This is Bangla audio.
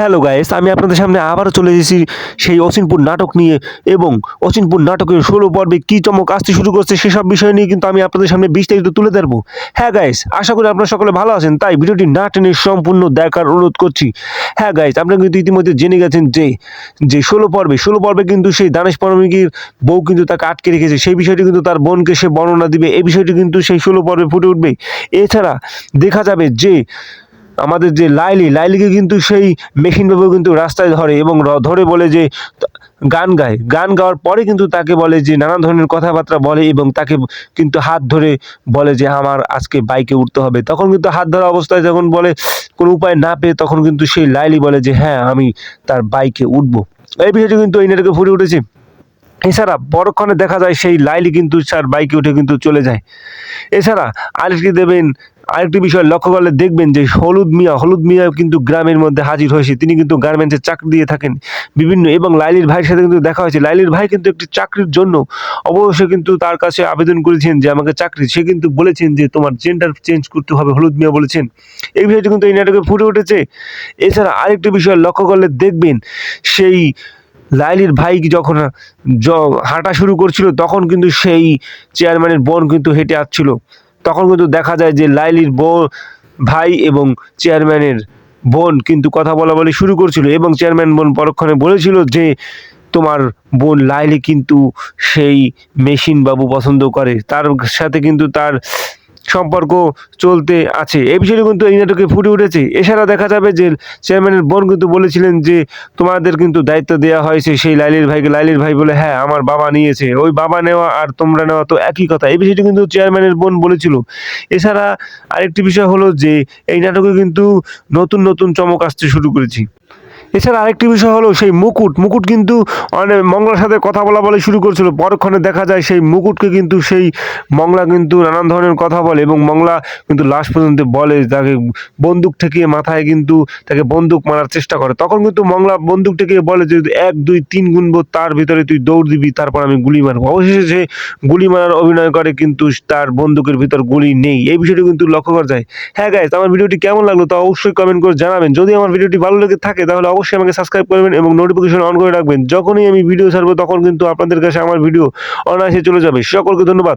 হ্যালো গাইস আমি আপনাদের সামনে আবারও চলে এসেছি সেই অসিনপুর নাটক নিয়ে এবং অসিনপুর নাটকের ষোলো পর্বে কী চমক আসতে শুরু করছে সেসব বিষয় নিয়ে কিন্তু আমি আপনাদের সামনে বিস্তারিত তুলে ধরবো। হ্যাঁ গাইস আশা করি আপনারা সকলে ভালো আছেন। তাই ভিডিওটি না টেনে সম্পূর্ণ দেখার অনুরোধ করছি। হ্যাঁ গাইস আপনারা কিন্তু ইতিমধ্যে জেনে গেছেন যে যে ষোলো পর্বে ষোলো পর্বে কিন্তু সেই দানেশ পারমিকের বউ কিন্তু তাকে আটকে রেখেছে। সেই বিষয়টি কিন্তু তার বোনকে সে বর্ণনা দিবে। এই বিষয়টি কিন্তু সেই ষোলো পর্বে ফুটে উঠবে। এছাড়া দেখা যাবে যে আমাদের যে লাইলি, লাইলিকে কিন্তু সেই মেশিন বাবু কিন্তু রাস্তায় ধরে এবং ধরে বলে যে গান গায়। গান গাওয়ার পরে কিন্তু তাকে বলে যে নানা ধরনের কথাবার্তা বলে এবং তাকে কিন্তু হাত ধরে বলে যে আমার আজকে বাইকে উঠতে হবে। তখন কিন্তু হাত ধরা অবস্থায় যখন বলে কোনো উপায় না পেয়ে তখন কিন্তু সেই লাইলি বলে যে হ্যাঁ আমি তার বাইকে উঠবো। এই বিষয়টি কিন্তু এই নাটকে ফুটে উঠেছে। এছাড়া পরক্ষণে দেখা যায় সেই লাইলি কিন্তু তার বাইকে উঠে কিন্তু চলে যায়। এছাড়া আরেকটি দেবেন আরেকটি বিষয় লক্ষ্য করলে দেখবেন যে হলুদ মিয়া হলুদ মিয়া কিন্তু গ্রামের মধ্যে হাজির হয়েছে। তিনি কিন্তু গার্মেন্টসে চাকরি দিয়ে থাকেন। বিভিন্ন এবং লাইলির ভাইয়ের সাথে কিন্তু দেখা হয়েছে। লাইলির ভাই কিন্তু একটি চাকরির জন্য অবশ্যই কিন্তু তার কাছে আবেদন করেছেন যে আমাকে চাকরি। সে কিন্তু বলেছেন যে তোমার জেন্ডার চেঞ্জ করতে হবে, হলুদ মিয়া বলেছেন। এই বিষয়টি কিন্তু এই নাটকে ফুটে উঠেছে। এছাড়া আরেকটি বিষয় লক্ষ্য করলে দেখবেন সেই লাইলির ভাই যখন হাঁটা শুরু করছিল, তখন কিন্তু সেই চেয়ারম্যানের বোন কিন্তু হেঁটে আসছিল। তখন কিন্তু দেখা যায় যে লাইলির বোন, ভাই এবং চেয়ারম্যানের বোন কিন্তু কথা বলা বলি শুরু করছিল এবং চেয়ারম্যান বোন পরক্ষণে বলেছিল যে তোমার বোন লাইলি কিন্তু সেই মেশিন বাবু পছন্দ করে। তার সাথে কিন্তু তার সম্পর্ক চলতে আছে। এই বিষয়টি কিন্তু এই নাটকে ফুটে উঠেছে। এছাড়া দেখা যাবে যে চেয়ারম্যানের বোন কিন্তু বলেছিলেন যে তোমাদের কিন্তু দায়িত্ব দেওয়া হয়েছে সেই লাইলির ভাইকে। লাইলির ভাই বলে হ্যাঁ আমার বাবা নিয়েছে। ওই বাবা নেওয়া আর তোমরা নেওয়া তো একই কথা। এই বিষয়টি কিন্তু চেয়ারম্যানের বোন বলেছিল। এছাড়া আরেকটি বিষয় হলো যে এই নাটকে কিন্তু নতুন নতুন চমক আসতে শুরু করেছি। এছাড়া আরেকটি বিষয় হলো সেই মুকুট। মুকুট কিন্তু অনেক মংলার সাথে কথা বলা বলে শুরু করছিল। পরক্ষণে দেখা যায় সেই মুকুটকে কিন্তু সেই মংলা কিন্তু নানান ধরনের কথা বলে এবং মংলা কিন্তু লাস্ট পর্যন্ত বলে তাকে বন্দুক ঠেকিয়ে মাথায় কিন্তু তাকে বন্দুক মারার চেষ্টা করে। তখন কিন্তু মংলা বন্দুক ঠেকিয়ে বলে যে এক, দুই, তিন গুনবো, তার ভিতরে তুই দৌড় দিবি, তারপর আমি গুলি মারবো। অবশেষে সে গুলি মারার অভিনয় করে কিন্তু তার বন্দুকের ভিতর গুলি নেই। এই বিষয়টি কিন্তু লক্ষ্য করা যায়। হ্যাঁ গাইজ আমার ভিডিওটি কেমন লাগল তা অবশ্যই কমেন্ট করে জানাবেন। যদি আমার ভিডিওটি ভালো লেগে থাকে তাহলে অবশ্যই আমাকে সাবস্ক্রাইব করবেন এবং নোটিফিকেশন অন করে রাখবেন। যখনই আমি ভিডিও ছাড়বো, তখন কিন্তু আপনাদের কাছে আমার ভিডিও অনায়াসে চলে যাবে। সকলকে ধন্যবাদ।